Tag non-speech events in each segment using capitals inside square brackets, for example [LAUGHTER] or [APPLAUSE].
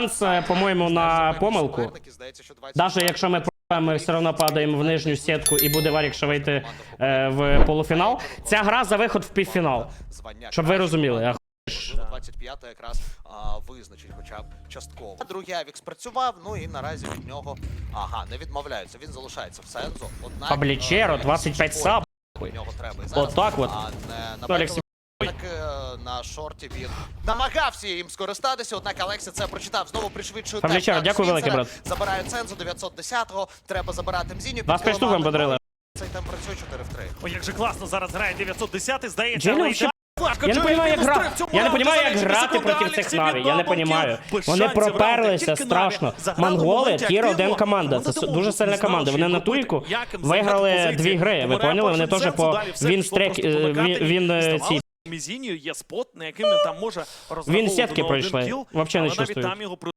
шанс, е, по-моєму, на помилку. Суперники, здається, що 20 Навіть якщо ми ми все одно падаємо в нижню сітку і буде Варік вийти е, в полуфінал. Ця гра за виход в півфінал. Щоб ви розуміли. А Можливо, 25 якраз а, визначить хоча б частково. Другий авік спрацював, ну і наразі від нього ага, не відмовляються. Він залишається в сензу. Однак Паблічеро, е, 25 Січпой саб. Отак от. Толік. Так, е, на шорті він намагався їм скористатися, однак Алексі це прочитав. Знову пришвидшує темп. Так, дякую велике, брат. Забираю цензу 910-го. Треба забирати Мзіню. 25 штук вам подарили. Цей темп працює 4 в 3. Ой, як же класно зараз грає 910, здається, Джелі але вообще- Я не розумію, як цьому Я не розумію, як грати проти цих Наві. Я не розумію. Вони проперлися страшно. Монголи, тір один команда. Це дуже сильна команда. Вони на туйку виграли дві гри. Ви поняли? Вони теж по він стрек він, е, ці. Мізінію є спот, на яким він там може розраховувати сітки на один пройшли. кіл, Вообще не але навіть чувствують. там його про-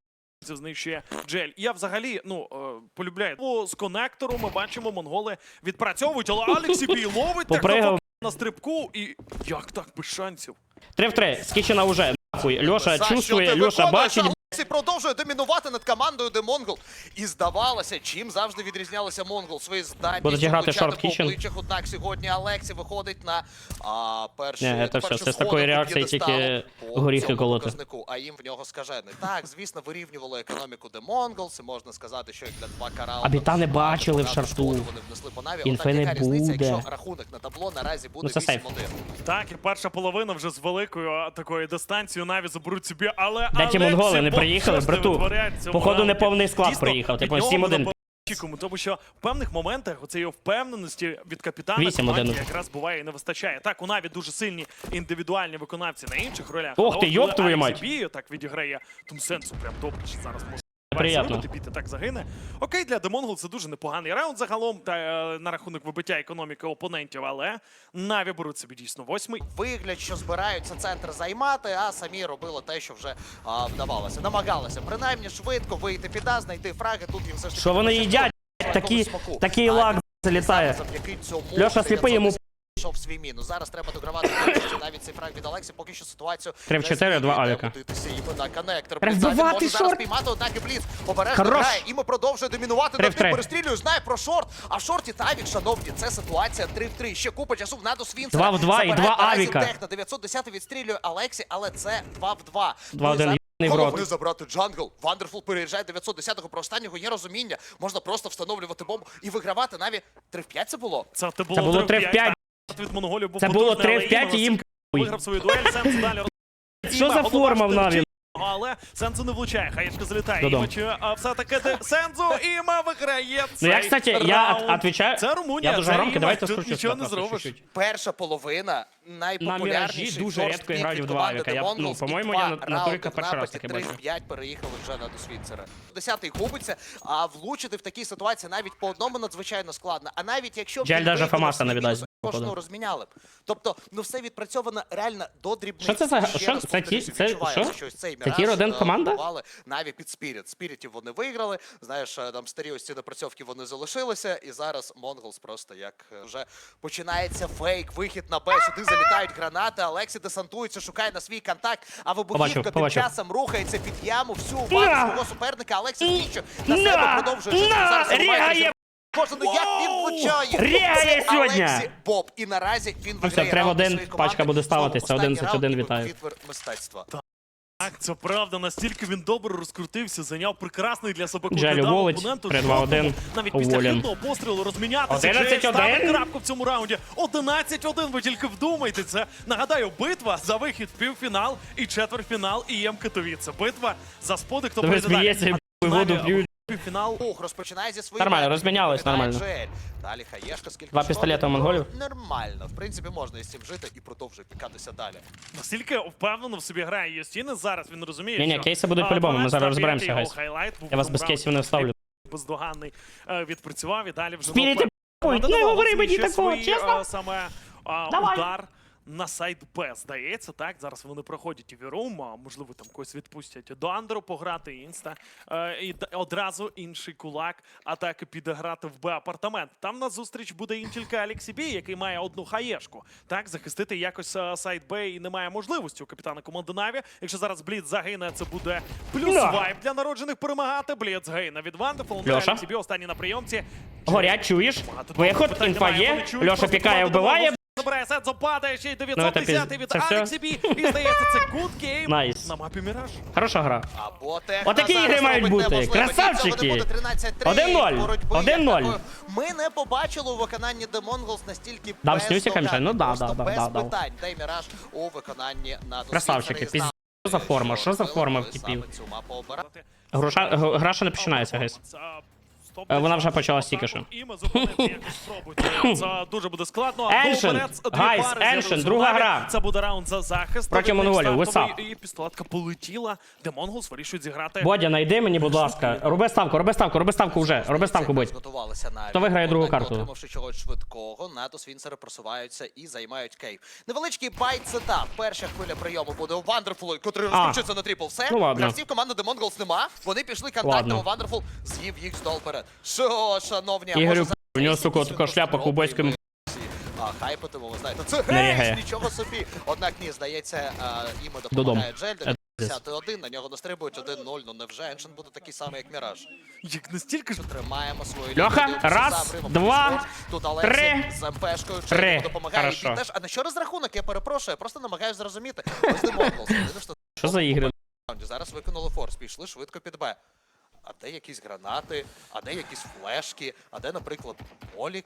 знищує Джель. Я взагалі ну е, полюбляю. Бо з конектору ми бачимо, монголи відпрацьовують, але Алексі бій ловить так Попригав. на на стрибку і як так без шансів? Три в три, Скічена уже. Нахуй. Льоша що чувствує, Льоша виконуєш? бачить. Алексій продовжує домінувати над командою де Монгол. І здавалося, чим завжди відрізнялися Монгол свої. Будуть грати Short обличчях. Однак сьогодні Алексі виходить на а, перший Ні, це все, це з такої реакції тільки горіхи колоти. показнику, А їм в нього скажений. Так, звісно, вирівнювали економіку де Монгол. Це можна сказати, що як для два караунда. А біта не бачили в шарту. Вони внесли по наві. Інфи не буде. якщо рахунок на табло наразі буде Ну, це 8-1. Так, і перша половина вже з великою такою дистанцією навіть заберуть собі, але Алексі не приїхали, брату? витворяє в цьому Походу, раунді. неповний склад Дійсно, приїхав, від типу, нього 7-1. напевно, очікуємо, тому що в певних моментах оцеї впевненості від капітана 8-1. команді якраз буває і не вистачає. Так, у Наві дуже сильні індивідуальні виконавці на інших ролях. Ох але ти, от йоб коли твою мать. Бію так відіграє Тумсенсу прям добре, що зараз може Приємно. біти так загине. Окей, для Демонгол це дуже непоганий раунд загалом та е, на рахунок вибиття економіки опонентів, але Наві беруть собі дійсно восьмий. вигляд, що збираються центр займати, а самі робили те, що вже а, вдавалося. Намагалися принаймні швидко вийти під А, знайти фраги. Тут їм все ж таки Що вони їдять? Такі, такий лак залітає. Льоша сліпий, йому свій мінус. Зараз треба догравати навіть цей фраг від Алексі. Поки що ситуацію Три в не чотири, два змінює. авіка. Крутитися іменно коннектор. Може зараз шорт. піймати, однак і Бліц обережно Хорош. грає. Імо продовжує домінувати. Три. ним перестрілює, знає про шорт. А в шорті та авік, шановні, це ситуація 3 в 3. Ще купа часу в Надус Вінцера. Два в два і Забирає два наразі авіка. Тех на 910 відстрілює Алексі, але це 2 в 2. Два в один, Ну, і єбаний в рот. Головне забрати джангл. Вандерфул переїжджає 910-го. Про останнього є розуміння. Можна просто встановлювати бомбу і вигравати. Наві 3 в 5 це було. Це, це було, 3 в 5. так, Від монголів був Це було 3 в 5 і їм виграв свою дуель, Сенс далі. [LAUGHS] Що за форма в Наві? Але Сенсу не влучає, хаєшка залітає. Додому. Імачу, а все-таки де- Сенсу, Іма виграє Ну я, кстати, я раунд. отвечаю. Це Румунія, Я дуже це громкий, Іма, давайте тут скручу нічого не зробиш. Перша половина найпопулярніший міражі дуже рідко грають в команди Двавіка. Я- ну, по-моєму, я на- на Турика перший раз таке бачу. 5 переїхали вже на Досвінцера. Десятий губиться, а влучити в такій ситуації навіть по одному надзвичайно складно. А навіть якщо Жаль, він даже вийде на Фамаса не віддасть. Кожного розміняли б. Тобто, ну все відпрацьовано реально до дрібних. Що це за- що? Це ті- це- що? цей Це Міраж, один е, команда? будували Наві під Спіріт. Спірітів вони виграли. Знаєш, е, там старі ось ці напрацьовки вони залишилися. І зараз Монголс просто як е, вже починається фейк, вихід на Б. Сюди залітають гранати. Алексі десантується, шукає на свій контакт. А вибухівка тим часом рухається під яму. Всю увагу свого суперника. Алексі знищує. На На! себе продовжує Зараз Рігає! Кожен ну як він влучає. Рігає Це сьогодні! Алексі Боб. І наразі він Ну все, виграє раунд один, своєї пачка буде ставитись, це останній 11-1 раунд, і вітаю. Мистецтва. Так, це правда, настільки він добре розкрутився, зайняв прекрасний для себе Джелі дав Волить, опоненту при жодному, 2-1, Навіть після уволен. хибного пострілу розмінятися. 11-1? Джей ставить крапку в цьому раунді. 11-1, ви тільки вдумайте це. Нагадаю, битва за вихід в півфінал і четвертьфінал ІМ Катовіце. Битва за споди, хто Та прийде далі. смієтеся, і А воду Наві п'ють. Півфінал. Ух, розпочинає зі своїх. Нормально, метрів, розмінялись, нормально. Далі хаєшка, скільки Два пістолета у ну, монголів. Нормально. В принципі, можна із цим жити і продовжує пікатися далі. Настільки впевнено в собі грає Юстінес зараз, він розуміє, Ні-ні, що, кейси будуть по-любому, ми зараз розберемося, гайс. Я вас без кейсів не вставлю. бездоганний е, відпрацював і далі вже Спіріти, не говори мені такого, чесно? е, саме а, Давай. удар на сайт Б, здається, так. Зараз вони проходять у Вірум, а можливо там когось відпустять до Андеру пограти, інста. Е, і одразу інший кулак атаки піде грати в Б апартамент. Там на зустріч буде їм тільки Алексі Бі, який має одну хаєшку. Так, захистити якось е, сайт Б і немає можливості у капітана команди Наві. Якщо зараз Бліц загине, це буде плюс вайп для народжених перемагати. Бліц гейна від Вандефол. Алексі Бі останній на прийомці. Горять, чуєш? Виход, інфа є. Льоша пікає, вбиває. Забирає сет, западає ще й 910 Ну, від це все? Алексі Бі. І здається, це good game Найс. на мапі Міраж. Хороша гра. Або техно Отакі ігри мають бути. Красавчики. вони будуть 13-3, 1-0. боротьби 1-0. Ми не побачили у виконанні The Mongols настільки Дам без догади, Ну да, да, да, без да, да. питань. Дай Міраж у виконанні на Красавчики, пізд- Що за форма? Що за форма в типів? Цю мапу. Груша, г- гра ще не починається, гайс. Е, вона вже почалась тільки що. [LAUGHS] Це дуже буде складно. Довбанець, Guys, Ancient, друга гра. Це буде раунд за захист. Проти монголів, стартовий, І пістолетка полетіла, де Монголс вирішують зіграти. Бодя, найди мені, будь ласка. Роби ставку, роби ставку, роби ставку вже. Роби ставку, будь. Хто виграє другу карту? Отримавши чогось швидкого, НАТО Свінсери просуваються і займають кейв. Невеличкий байт сетап. Перша хвиля прийому буде у Вандерфулу, котрий А. розкручується на трипл. Все. Ну, ладно. Гравців команди The Mongols нема. Вони пішли контактно. Ладно. Вандерфул з'їв їх здол перед. Що, шановні, а Ігорю, може за- у нього, сука, така шляпа і А, хайпатимо, ви знаєте, це Не гейс, нічого собі. Однак ні, здається, а, іми Додому. допомагає Джель, Е, 51, на нього настрибують 1-0, ну невже Еншен буде такий самий, як Міраж. Як настільки ж Тримаємо свою Льоха, лінію, раз, обривом два, Тут Олексій три, з МПшкою три. Допомагає. Хорошо. Теж, а на що розрахунок? Я перепрошую, я просто намагаюся зрозуміти. Ось Mongols. Єдине, що Що за ігри? раунді. Зараз виконали форс, пішли швидко під Б. А де якісь гранати, а де якісь флешки, а де, наприклад, молік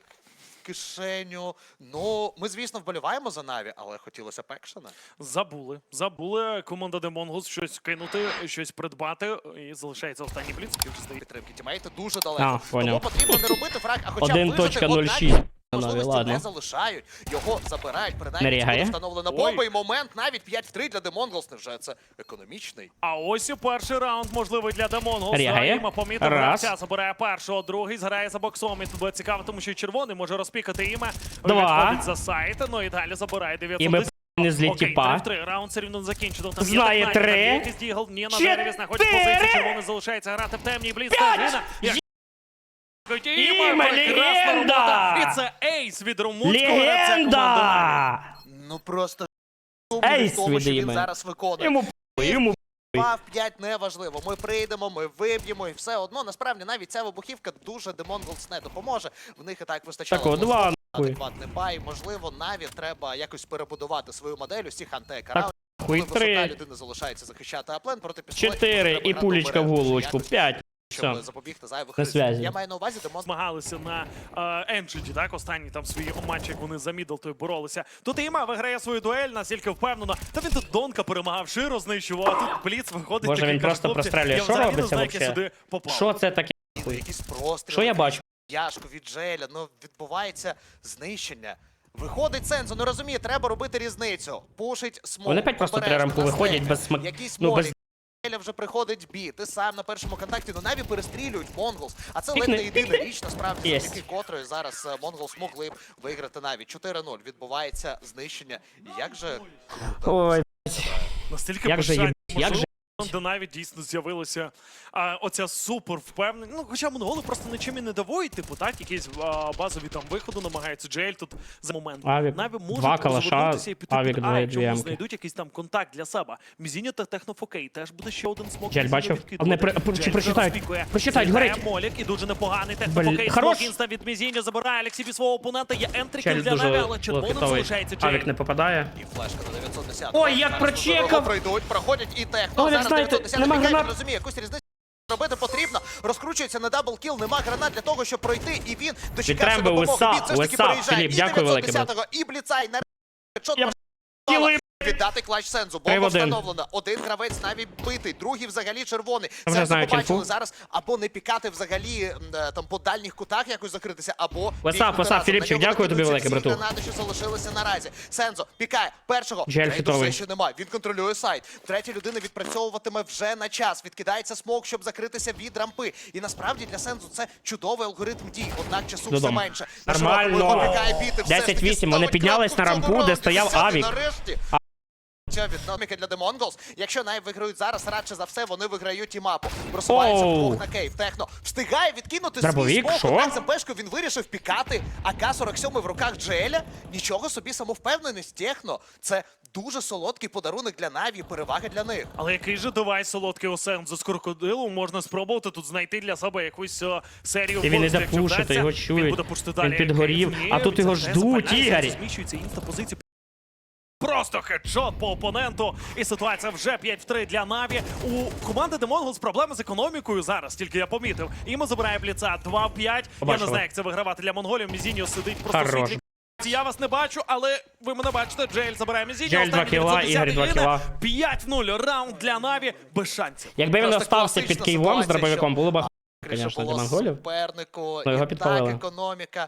в кишеню. Ну, ми, звісно, вболіваємо за Наві, але хотілося б екшена. Забули. Забули команда Демонгус щось кинути, щось придбати. І залишається останній бліц, який вже здається. Підтримки тімейти дуже далеко. А, Тому поняв. потрібно не робити фраг, а хоча б вижити. 1.06 Можливості не залишають, його забирають, принаймні буде встановлена бомба, і момент навіть 5 в 3 для Mongols, невже це економічний? А ось і перший раунд можливий для Mongols. Іма помітив Раз. гравця, забирає першого, другий зграє за боксом. І тут буде цікаво, тому що червоний може розпікати іме. Два. Відходить за сайт, ну і далі забирає 910. Ми не злі Окей, тіпа. 3 в 3, раунд все рівно закінчено. Там Знає три. якийсь дігл, ні, на Чотири. дереві знаходить позицію, червоний залишається грати в темній бліц. П'ять. Іме, легенда. І це ейс від румунського. Легенда! Ну просто Ейс в тому, що від він Іми. зараз виконує. Йому п***, йому п***. 2 в 5 неважливо. Ми прийдемо, ми виб'ємо і все одно. Насправді навіть ця вибухівка дуже Mongols не допоможе. В них і так вистачало. Так, о, два, нахуй. адекватний бай. Можливо, Наві треба якось перебудувати свою модель усіх Так, антиекранів. Хуй три, людина залишається захищати аплен проти пістолетів. чотири Треба і грати пулечка в обережно, головочку. якось, П'ять. Щоб Все. запобігти зайвих На ризиків. связі. Я маю на увазі, Mongols змагалися на Енджиді, так? Останні там свої матчі, як вони за Мідлтою боролися. Тут Іма виграє свою дуель, настільки впевнено. Та він тут Донка перемагав, Широ знищував, а тут Бліц виходить. Боже, такий, він каже, просто «Хлопці, прострелює. я Що взагалі не робиться знаю, як я вообще? сюди попав. Що це таке? Якісь простріли. Що я бачу? Яшку від Джеля, ну відбувається знищення. Виходить Сензо, не розуміє, треба робити різницю. Пушить смок. Вони опять просто три рампу виходять без смак- Якийсь ну, без- вже приходить бі. Ти сам на першому контакті, ну наві перестрілюють Монголс. А це ледь не єдина річ, насправді, yes. завдяки котрої зараз е, Монголс могли б виграти наві. 4-0 відбувається знищення. Як же круто. Ой, Настільки як же бажання. як же Де навіть дійсно з'явилася а, оця супер впевненість. Ну, хоча монголи просто нічим і не давують, типу, так, якісь а, базові там виходи намагаються. Джель тут за момент. Авік, Наві можуть два калаша, розвернутися і піти Авік, А, якщо вони знайдуть якийсь там контакт для себе. Мізіньо та технофокей теж буде ще один смок. Джель бачив? Не, при- чи прочитають? Прочитають, горить. Молік і дуже непоганий технофокей. Хорош. Інста від Мізіньо забирає Алексій від свого опонента. Є ентриків для дуже Наві, але червоним залишається Джель. Авік не попадає. І флешка на 910. Ой, як прочекав! Пройдуть, проходять і техно. Знаєте, нема гранат. розуміє, якусь різницю робити потрібно. Розкручується на даблкіл, нема гранат для того, щоб пройти, і він дочекався Підтримує допомоги. Уса, Він все ж таки Уса. переїжджає Філіп, і дякую велике, 910-го, і Бліцай на Я Тілий, віддати клач Сензу. Три в Бомба один. встановлена. Один гравець навіть битий, другий взагалі червоний. Сензу знаю побачили кільку. зараз або не пікати взагалі м, е, там по дальніх кутах якось закритися, або up, разом. Філіпчик, дякую тобі велике, брату. гранати, що залишилися наразі. Сензо пікає першого. Джель Трейду хітовий. все ще немає. Він контролює сайт. Третя людина відпрацьовуватиме вже на час. Відкидається смок, щоб закритися від рампи. І насправді для Сензу це чудовий алгоритм дій. Однак часу все Додому. менше. На Нормально. широкому пікає біти. Все ж таки 10-8, вони ставить піднялись крапку на цьому рампу, де раунді. стояв Десятий Авік. Нарешті. Ця відноміка для The Mongols. Якщо навіть виграють зараз, радше за все, вони виграють і мапу. Просуваються Оу. вдвох на кейв. Техно встигає відкинути свій що? Однак за пешку він вирішив пікати. АК-47 в руках Джеля. Нічого собі самовпевненість Техно. Це дуже солодкий подарунок для Наві, перевага для них. Але який же девайс солодкий у Сензу з крокодилу можна спробувати тут знайти для себе якусь о, серію І він вбивств, іде якщо пушити, його Він чують. буде пушити Він підгорів, а тут його ждуть, Ігор. Зміщується. Просто хедшот по опоненту. І ситуація вже 5 в 3 для Наві. У команди Mongols проблеми з економікою зараз, тільки я помітив. Імо забирає бліца 2 в 5. Я не знаю, як це вигравати для монголів. Мізіньо сидить просто Хорош. світлі. Я вас не бачу, але ви мене бачите. Джейль забирає Мізіньо. Джейль два Останній кіла, Ігор два гине. кіла. 5-0 раунд для Наві без шансів. Якби він остався під Києвом з дробовиком, було б Конечно, для монголів. супернику, Ну, його і так підпалили. економіка.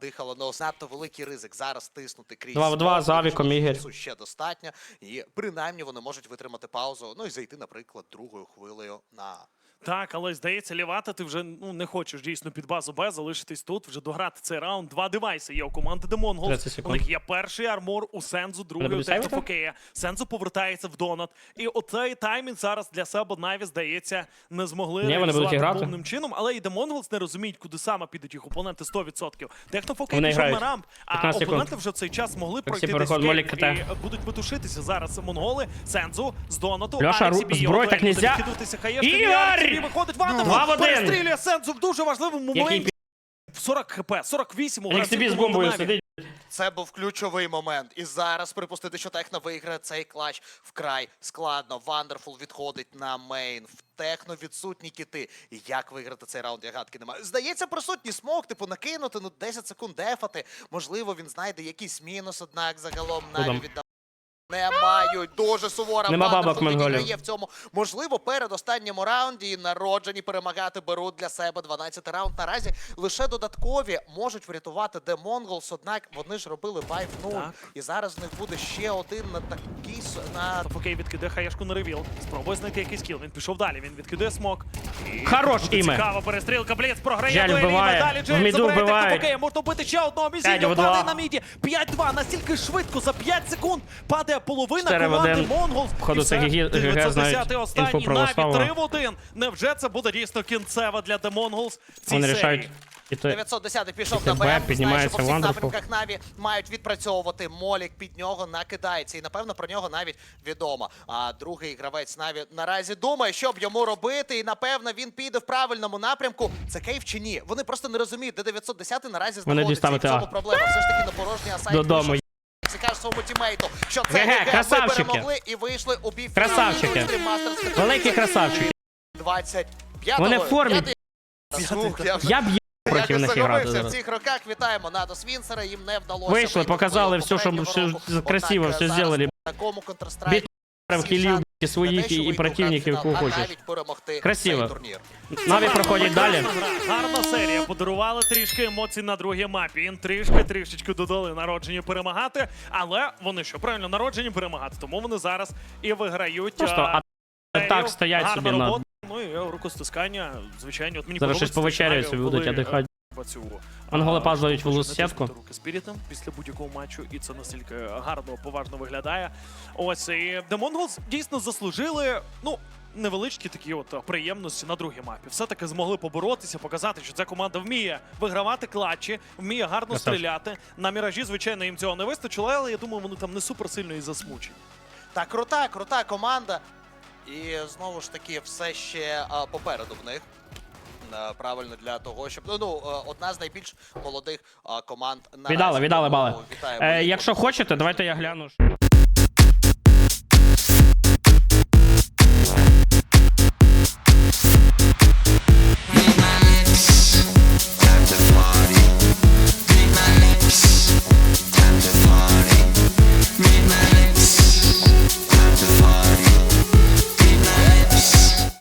Дихало, ну надто великий ризик зараз тиснути крізь. Два в два з Авіком, Ігор. ще достатньо. І принаймні вони можуть витримати паузу, ну і зайти, наприклад, другою хвилею на Так, але здається, лівати ти вже ну не хочеш дійсно під базу Б залишитись тут, вже дограти цей раунд. Два девайси є у команди. 30 У них є перший армор у Сензу, другий у сейвити? Сензу повертається в донат. І оцей таймінг зараз для себе Наві, здається, не змогли будуть реалізувати грати. повним чином. Але і Mongols не розуміють, куди саме підуть їх опоненти 100%. Технофокей Вони пішов на рамп, а опоненти вже в цей час могли пройти десь і будуть метушитися зараз монголи. Сензу з донату. Льоша, зброю так нельзя. Ігор! RCB виходить Вандерфул, Два в один. перестрілює Сензу в дуже важливому Який моменті. 40 хп, 48 у Як собі з бомбою сидить. Це був ключовий момент. І зараз припустити, що Техно виграє цей клач вкрай складно. Вандерфул відходить на мейн. В Техно відсутні кіти. І як виграти цей раунд, я гадки немає. Здається, присутній смок, типу накинути, ну 10 секунд дефати. Можливо, він знайде якийсь мінус, однак загалом навіть віддав. Не мають дуже сувора Нема бабок монголів. відіграє в цьому. Можливо, перед останньому раунді і народжені перемагати беруть для себе 12 раунд. Наразі лише додаткові можуть врятувати The Mongols, однак вони ж робили 5-0. Так. І зараз в них буде ще один на такий с- на Фокей відкидає хаєшку на ревіл. Спробує знайти якийсь кіл. Він пішов далі. Він відкидає смок. І Хорош буде іме. Цікава перестрілка. Бліц програє дуель, вбиває. Далі В міду забирає вбивають. Технофокея. Можна вбити ще одного. П'ять Мізіньо в падає на міді. 5-2. Настільки швидко за 5 секунд падає половина Чотири в команди один. Монголс. Походу, І це все. ГГ 910 знають останній. інфу про Наві Лослава. 3 в 1. Невже це буде дійсно кінцева для The Mongols в цій Вони серії? рішають іти. 910 пішов на Б Б. Знає, що по всіх Вандерфул. напрямках Наві мають відпрацьовувати. Молік під нього накидається. І напевно про нього навіть відомо. А другий гравець Наві наразі думає, що б йому робити. І напевно він піде в правильному напрямку. Це кейв чи ні? Вони просто не розуміють, де 910 наразі Вони знаходиться. І в цьому А. проблема. Все ж таки на порожній асайт. Додому. Каже своєму тімейту, що це ГГ, красавчики. перемогли і вийшли у бій. Красавчики. Великі красавчики. 25 Вони в формі. Я вже Я б є проти них грати в зараз. цих роках. Вітаємо Надо Свінсера. Їм не вдалося. Вийшли, вийти показали все, що- попереднього що року. красиво, Однак, все зараз зробили. Такому Counter-Strike хілів і своїх і, і противників, кого хочеш. Навіть перемогти Красиво. цей турнір. Наві проходять далі. Гарна серія. Подарували трішки емоцій на другій мапі. Їм трішки трішечки додали народжені перемагати. Але вони що правильно народжені перемагати, тому вони зараз і виграють. Просто а, а серію. так стоять Гарна собі на. Ну і рукостискання, звичайно, от мені Зараз щось подобається, собі будуть коли, цю, Монголи а, падають в сітку. руки спірітом після будь-якого матчу, і це настільки гарно, поважно виглядає. Ось і The Mongols дійсно заслужили. Ну. Невеличкі такі от приємності на другій мапі. Все-таки змогли поборотися, показати, що ця команда вміє вигравати клатчі, вміє гарно стріляти. На міражі, звичайно, їм цього не вистачило, але я думаю, вони там не супер сильно і засмучені. Так, крута, крута команда. І знову ж таки, все ще а, попереду в них. Е, Правильно для того, щоб ну, ну е, одна з найбільш молодих команд на Віддали, віддали Тому бали. Вітаю. Е, якщо хочете, давайте я гляну.